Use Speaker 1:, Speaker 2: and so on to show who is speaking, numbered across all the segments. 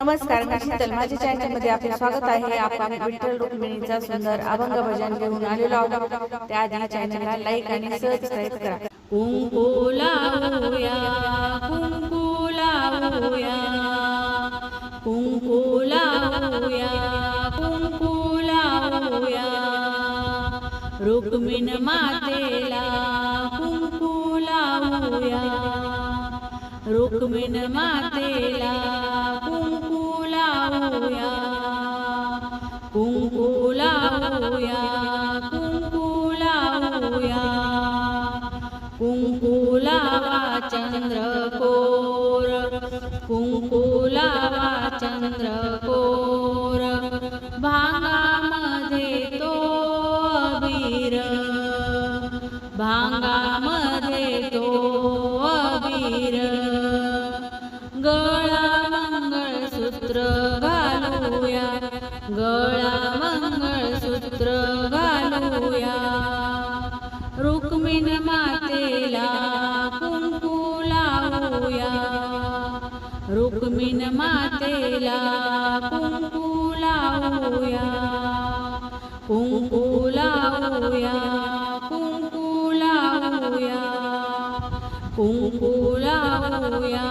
Speaker 1: नमस्कार मी शीतल माझ्या चॅनलमध्ये आपले स्वागत आहे आपण विठ्ठल रुक्मिणीचा सुंदर अभंग भजन घेऊन आलेलो आहोत त्याआधी चॅनलला लाईक आणि सबस्क्राईब करा
Speaker 2: कुंकू लावूया कुंकू लावूया कुंकू लावूया कुंकू लावूया रुक्मिण मातेला कुंकू लावूया रुक्मिण मातेला लावूया कुंकू लावूया कुंकू लावूया कुंकू लावा चंद्रकोर कुंकू लावा चंद्रकोर भांगा घालूया रुक्मिण मातेला कुंकू लावूया. रुक्मिण मातेला कुंकू लावूया. कुंकू लावूया. कुंकू लावूया. कुंकू लावूया.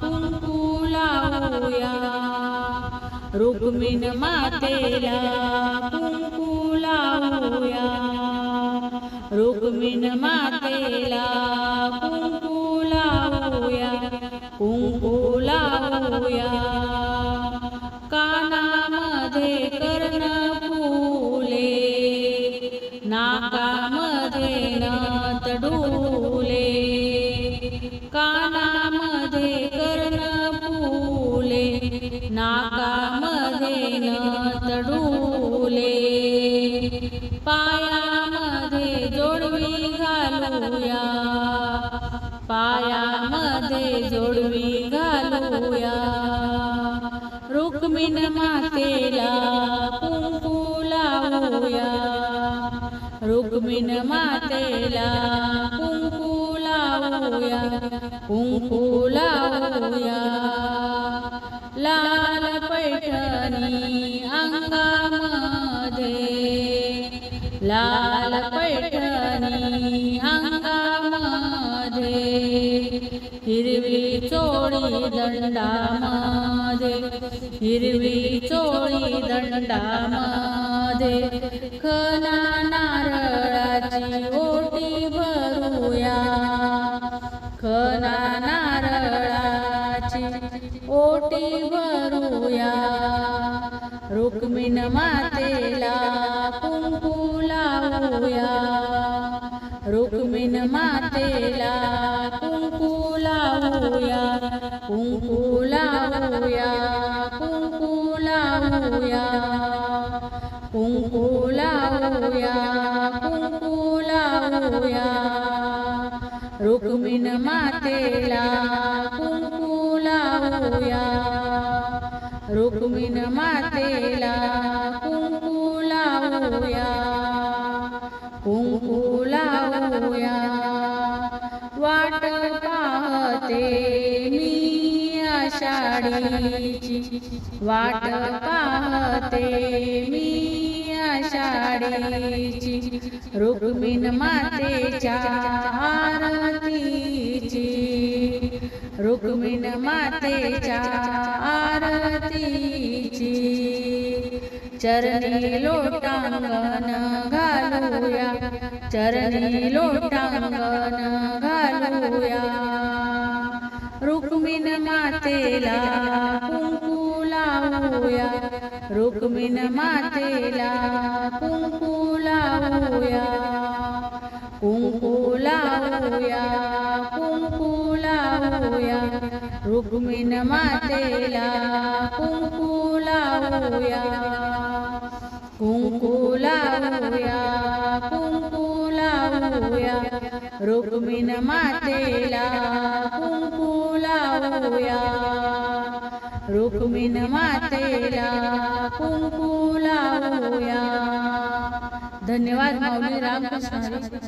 Speaker 2: कुंकू लावूया. रुक्मिण मातेला कुंकू लावूया रुक्मिण मातेला कुंकू लावूया कुंकू लावूया कानामध्ये कर्ण फुले नाकामध्ये नथ डोले. कानामध्ये कर्ण फुले नाका नथ पायामध्ये जोडवी घालूया. पायामध्ये जोडवी घालूया. रुक्मिण मातेला कुंकू लावूया. रुक्मिण मातेला कुंकू लावूया. कुंकू लावूया. ला पैठणी अंगामध्ये. लाल पैठणी अंगामध्ये. हिरवी चोळी दंडामध्ये. हिरवी चोळी दंडामध्ये. खना नारळाची ओटी भरूया. खना नारळाची ओटी भरू रुक्मिण मातेला कुंकू लावूया रुक्मिण मातेला कुंकू लावूया कुंकू लावूया कुंकू लावूया कुंकू लावूया कुंकू लावूया रुक्मिण मातेला कुंकू लावूया रुक्मिण मातेला कुंकू लावूया कुंकू लावूया वाट पाहते मी आषाढीची. वाट पाहते मी आषाढीची. रुक्मिण मातेच्या आरतीची. रुक्मिण मातेच्या आरतीची चरणी लोटांगण घालूया चरणी लोटांगण घालूया. रुक्मिण मातेला कुंकू लावूया रुक्मिण मातेला कुंकू लावूया कुंकू लावूया. लावूया. रुक्मिण मातेला कुंकू लावूया. कुंकू लावूया कुंकू लावूया. रुक्मिण मातेला कुंकू लावूया. रुक्मिण मातेला कुंकू लावूया. धन्यवाद माऊली रामकृष्ण